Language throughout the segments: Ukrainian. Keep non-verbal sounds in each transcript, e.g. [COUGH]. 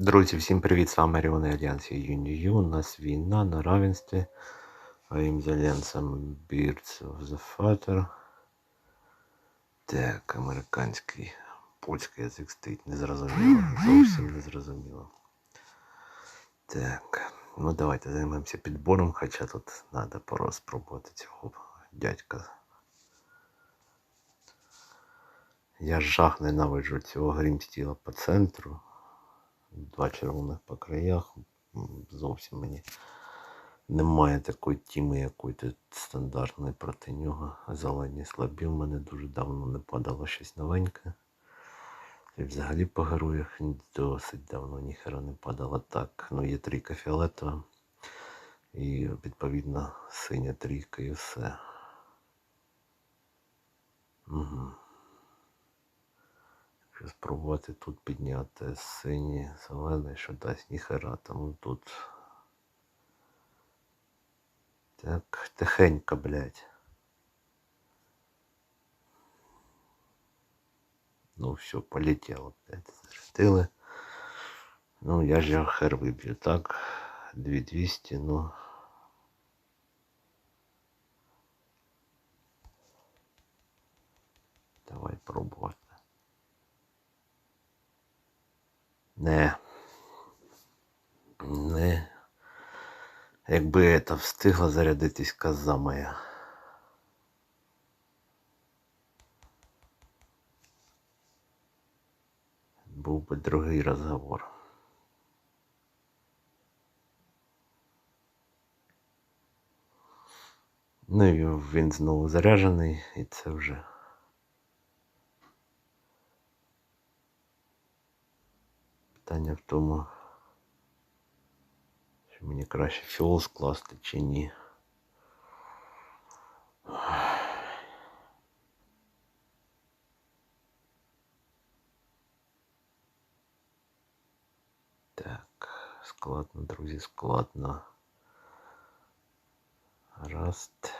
Друзі, всім привіт! З вами Ріони Альянс Юнію. У нас війна на равенстві. Моїм Альянсом Birds of the Father. Так, американський, польський язик стоїть незрозуміло. Зовсім незрозуміло. Так, ну давайте займемося підбором, хоча тут треба пораз спробувати цього дядька. Я жах ненавиджу цього грімстіла по центру. Два червоних по краях. Зовсім мені немає такої тіми, якої тут стандартної проти нього. Зелені слабі в мене дуже давно не падало щось новеньке. І взагалі по героях досить давно ніхера не падало так. Ну, є трійка фіолетова і відповідно синя трійка і все. Угу. Якщо спробувати тут підняти синій, зелений, що дасть ніхера, тому тут. Так, тихенько, блядь. Ну все, полетело, блядь. Зарядили. Ну, я ж його хер виб'ю, так. 2200, ну. Давай пробувати. Не. Не. Якби це встигла зарядитись коза моя. Був би другий розговор. Ну і він знову заряджений, і це вже. Питання в тому, чи мені краще фіол скласти чи ні. Так, складно, друзі, складно. Раст.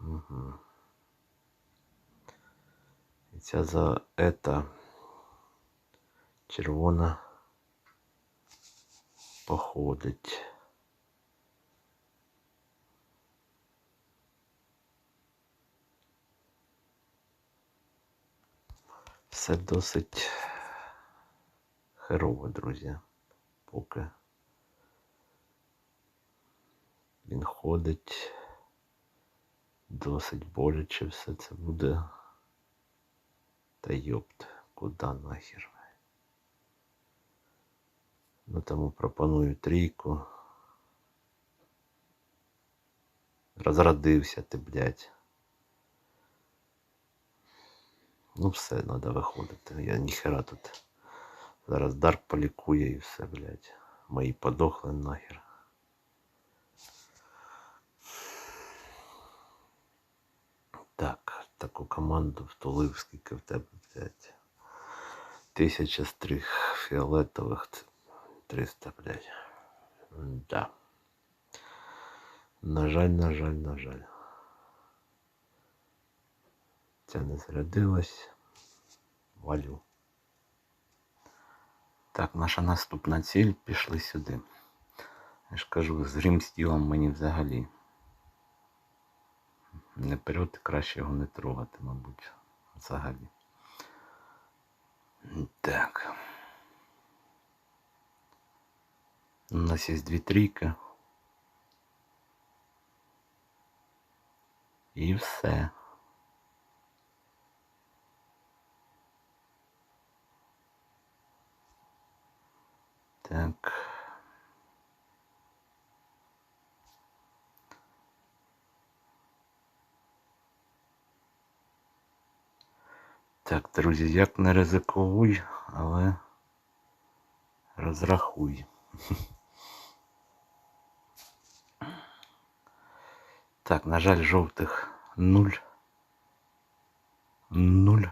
Угу. Ця за ета червона походить. Все досить херово, друзі. Поки він ходить. Досить боляче все це буде. Та йопт, куда нахер? Ну тому пропоную трійку. Розрадився ти, блядь. Ну все, треба виходити. Я ніхера тут. Зараз Дарк полікує і все, блядь. Мої подохли нахер. Так, таку команду втулив, скільки в тебе, блядь. Тисяча стрих фіолетових, це 300, блядь. Да. На жаль, на жаль, на жаль. Ця не зарядилась. Валю. Так, наша наступна ціль пішли сюди. Я ж кажу, з грімстілом мені взагалі. Не вперед, краще його не трогати, мабуть. Взагалі. Так. У нас є дві трійки. І все. Так. Так, друзі, як не ризикуй, але розрахуй. Так, на жаль, жовтих нуль. Нуль.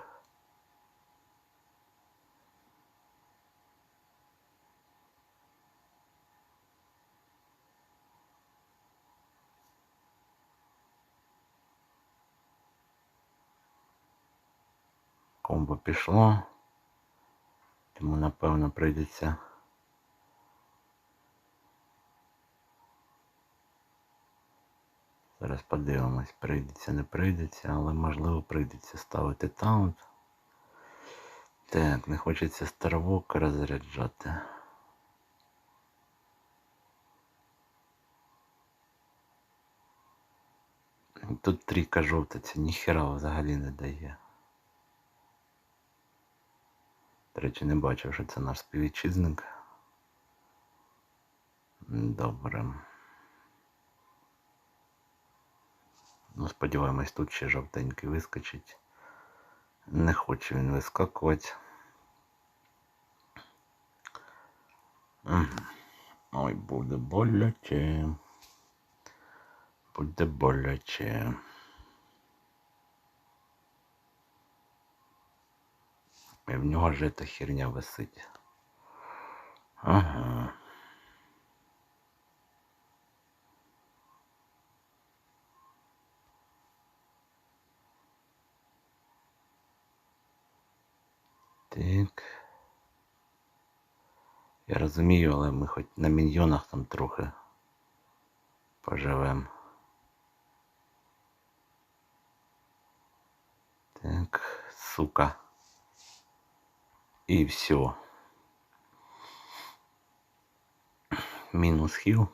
Комбо пішло. Тому напевно прийдеться. Зараз подивимось, прийдеться, не прийдеться, але можливо прийдеться ставити таунт. Так, не хочеться старовок розряджати. Тут трійка жовта, це ніхера взагалі не дає. До речі, не бачив, що це наш співвітчизник. Добре. Ну, сподіваємось, тут ще жовтенький вискочить. Не хоче він вискакувати. Ой, буде боляче. Буде боляче. І в нього ж эта херня висить. Ага. Так. Я розумію, але ми хоч на міньйонах там трохи поживемо. Так, сука. І все. Мінус хіл.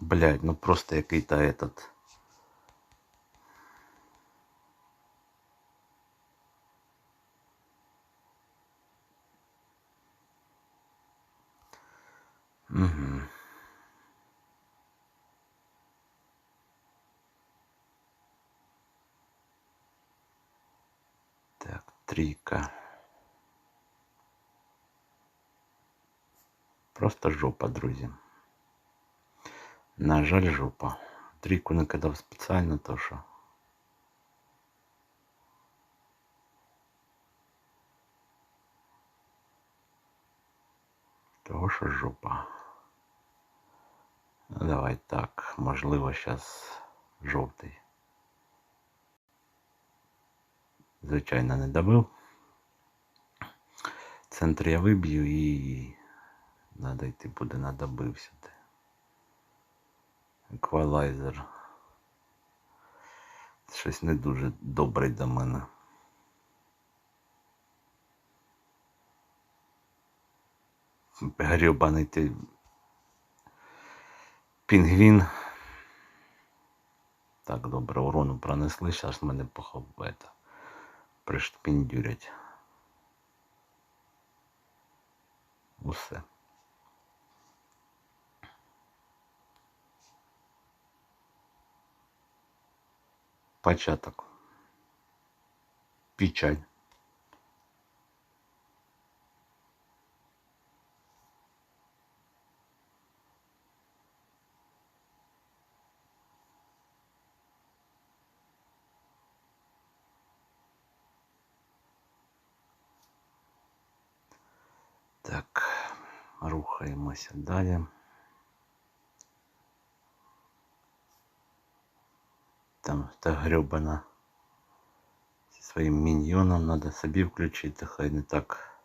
Блять, ну просто який-то этот. Так, трійка. Просто жопа, друзі. На жаль, жопа. Трійку не кидав спеціально, то що. Того що жопа. Ну, давай так, можливо, зараз жовтий. Звичайно, не добив. Центр я виб'ю і надо йти буде на добив. Еквалайзер. Щось не дуже добре до мене. Гребаний ти пінгвін. Так, добре, урону пронесли, зараз мене поховета. Пришпіндюрять. Усе. Початок. Печаль. Рухаємося далі. Там та гребана зі своїм міньйоном треба собі включити, хай не так.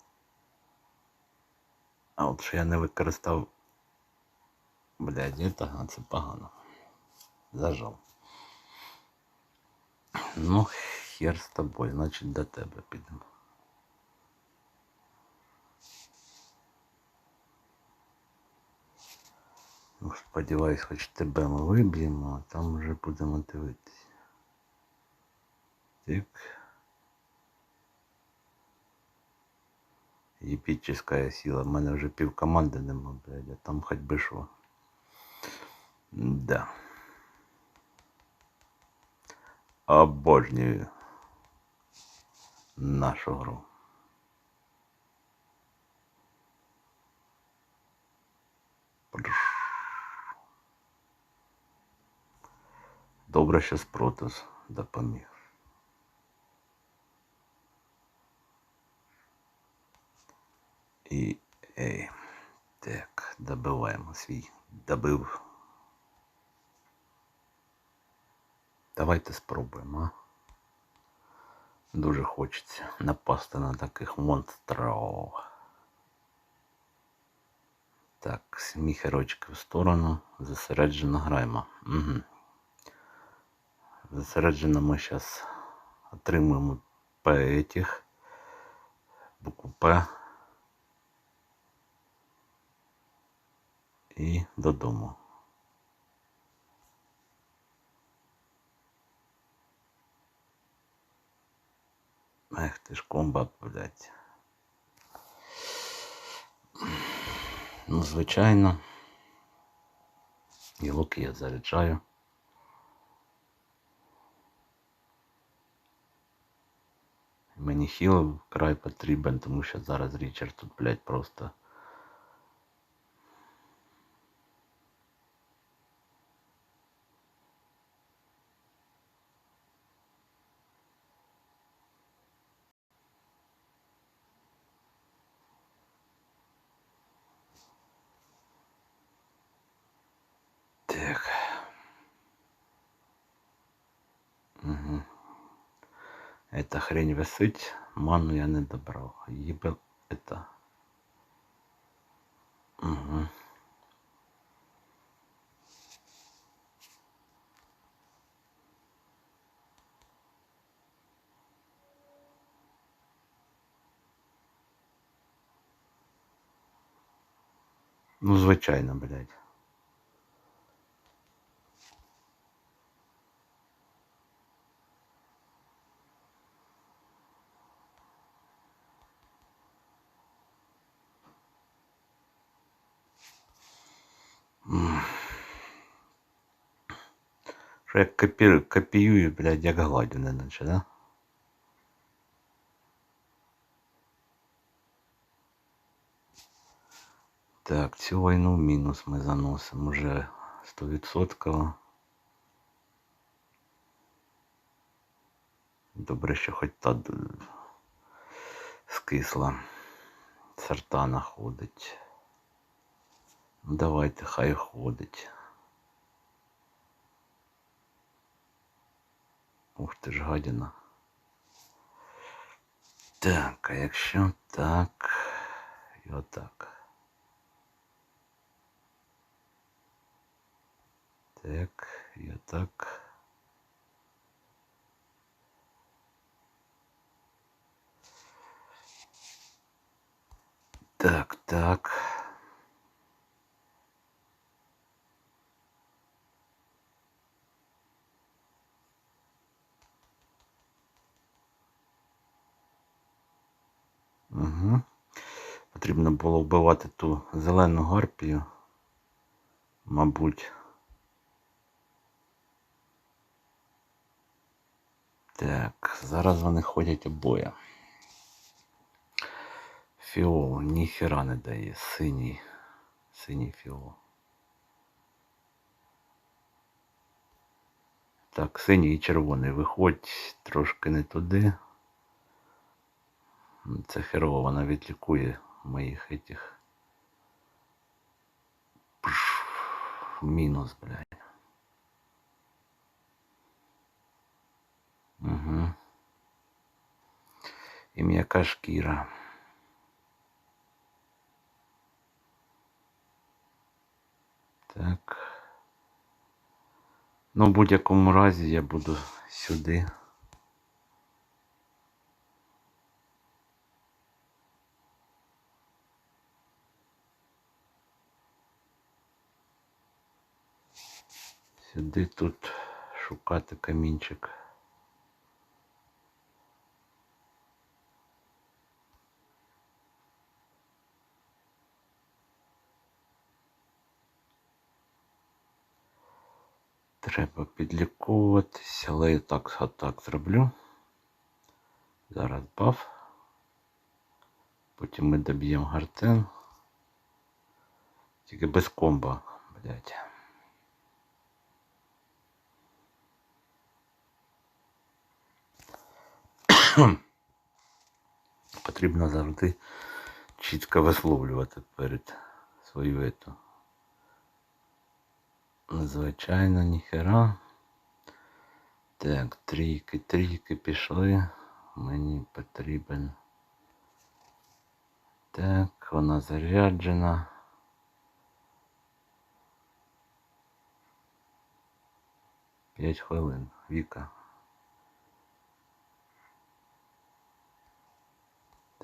А от що я не використав. Блядь, это, це погано. Зажав. Ну, хер з тобою, значить до тебе підемо. Ну, сподіваюсь, хоч тебе ми виб'ємо, а там вже будемо дивитися. Так. Епическая сила. У мене вже пів команди нема, блядь, а там хоч би що. Да. Обожнюю нашу гру. Добре, що Спротус допоміг. І ей, так, добиваємо свій. Добив. Давайте спробуємо, а? Дуже хочеться напасти на таких монстрів. Так, сміхерочки в сторону. Зосереджено граємо. Угу. Зосереджено ми зараз отримуємо П этих. Букву П. І додому. Ех ти ж комбат, блядь. Ну, звичайно. Луки я заряджаю. Мені хіл край потрібен, тому що зараз Річард тут, блядь, просто. Эта хрень висить, ману я не добрав. Їбе это. Угу. Ну, звичайно, блядь. Що я копі... копіюю, блядь, як гладю, не наче, да? Так, цю війну в мінус ми заносимо вже 100%. Добре, що хоч та скисла. Сартана ходить. Ну давайте, хай ходить. Ух ти ж гадіна. Так, а якщо так і отак. Так, і отак. Так, так. Угу. Потрібно було вбивати ту зелену гарпію, мабуть. Так, зараз вони ходять обоє. Фіол ніхера не дає. Синій. Синій фіол. Так, синій і червоний. Виходь трошки не туди. Це херово, вона відлікує моїх этих. Пш, мінус, блядь. Угу. І м'яка шкіра. Так. Ну, в будь-якому разі я буду сюди. Сюди тут шукати камінчик. Треба підліковуватись, але я так, отак зроблю. Зараз баф. Потім ми доб'ємо гартен. Тільки без комба, блядь. [CLEARS THROAT] Потрібно завжди чітко висловлювати перед свою ету. Звичайно, ніхера. Так, трійки, трійки пішли. Мені потрібен. Так, вона заряджена. П'ять хвилин. Віка.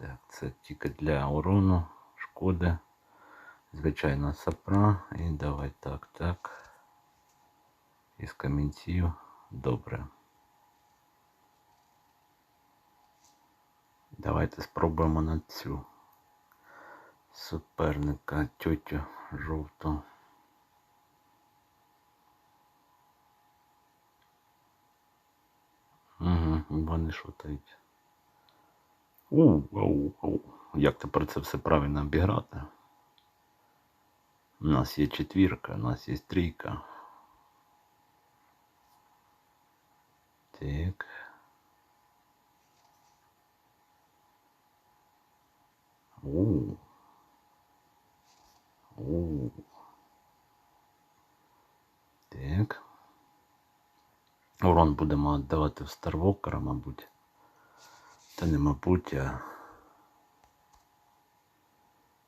Так, це тільки для урону, шкоди. Звичайно, сапра. І давай так, так. Із камінців. Добре. Давайте спробуємо на цю суперника тьотю жовту. Угу, вони шутають. У, ау, ау. Як тепер це все правильно обіграти? У нас є четвірка, у нас є трійка. Так. У. У. Так. Урон будемо віддавати в Старвокера, мабуть. Та не мабуть, а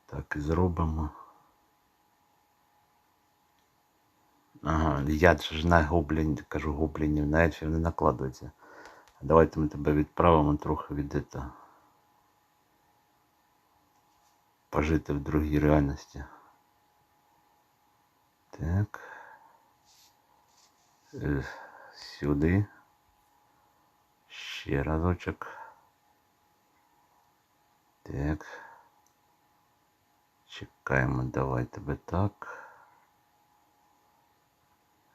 так і зробимо. Ага, же ж на гоблін, кажу гоблінів, на ельфів не накладується. Давайте ми тебе відправимо трохи від ета. Пожити в другій реальності. Так. Е, Сюди. Ще разочок. Так. Чекаємо, давай тебе так.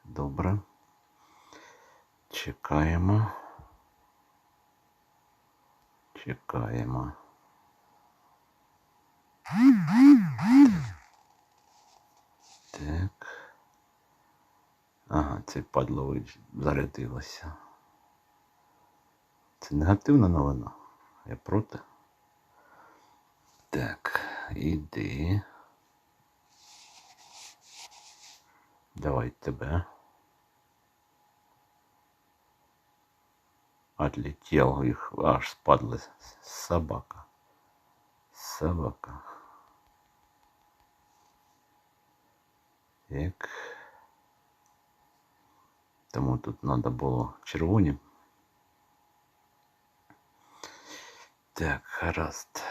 Добре. Чекаємо. Чекаємо. Так. Ага, це падло вич- зарядилося. Це негативна новина. Я проти. Так, іди. Давай тебе. Отлетел их, аж спадла собака. Собака. Так. Тому тут надо було червоні. Так, гаразд.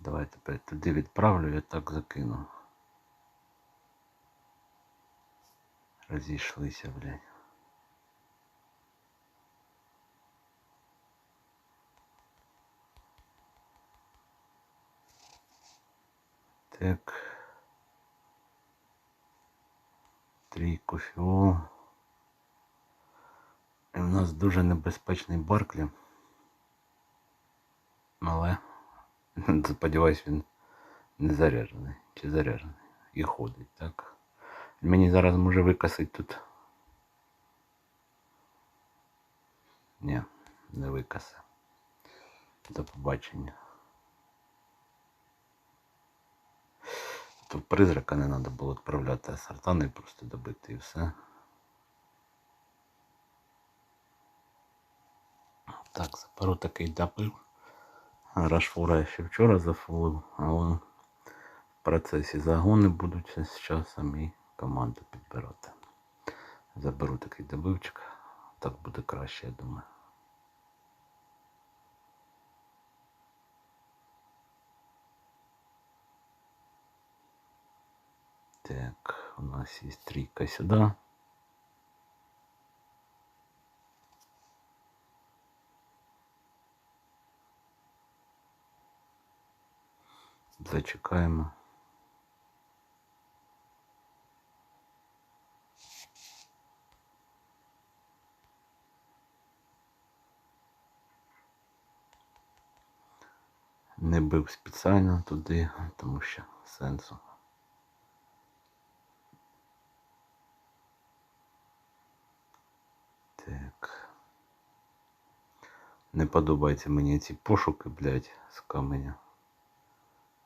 Давай тепер туди відправлю, я так закину. Розійшлися, блядь. Так. Трійку фіол. І в нас дуже небезпечний Барклі. Але [LAUGHS] сподіваюсь, він не заряджений. Чи заряджений. І ходить, так? Мені зараз може викосить тут. Ні, не викоси. До побачення. То призрака не треба було відправляти, а сартани просто добити і все. Так, запору такий добив. Рашфора я ще вчора зафулив, але в процесі загони будуть з часом і команду підбирати. Заберу такий добивчик, так буде краще, я думаю. Так, у нас есть трійка сюди. Зачекаємо. Не бив спеціально туди, тому що сенсу. Так. Не подобаються мені ці пошуки, блядь, з каменя.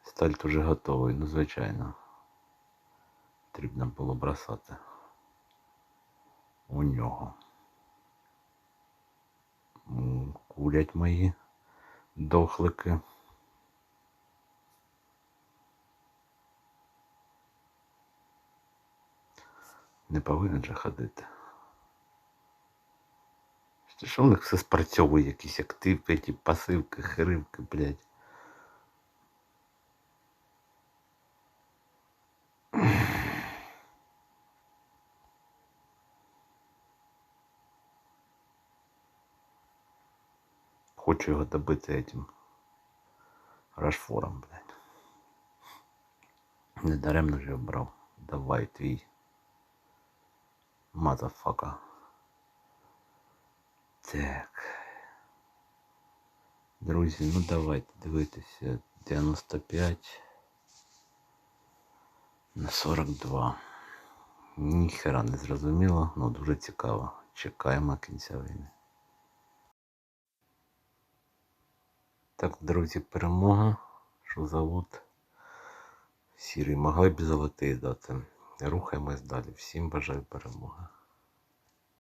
Стальт уже готовий, ну звичайно. Потрібно було бросати. у нього. Курять мої дохлики. Не повинен же ходити. Що- в них все спрацьовує, якісь активки, ті пасивки, хиривки, блядь. Хочу його добити этим Рашфором, блядь. Недаремно ж я брав. Давай твій. Мазафака. Так. Друзі, ну давайте дивитися. 95 на 42. Ніхера не зрозуміло, але дуже цікаво. Чекаємо кінця війни. Так, друзі, перемога. Що завод? Сірий могли б золотий дати. Рухаємось далі. Всім бажаю перемоги.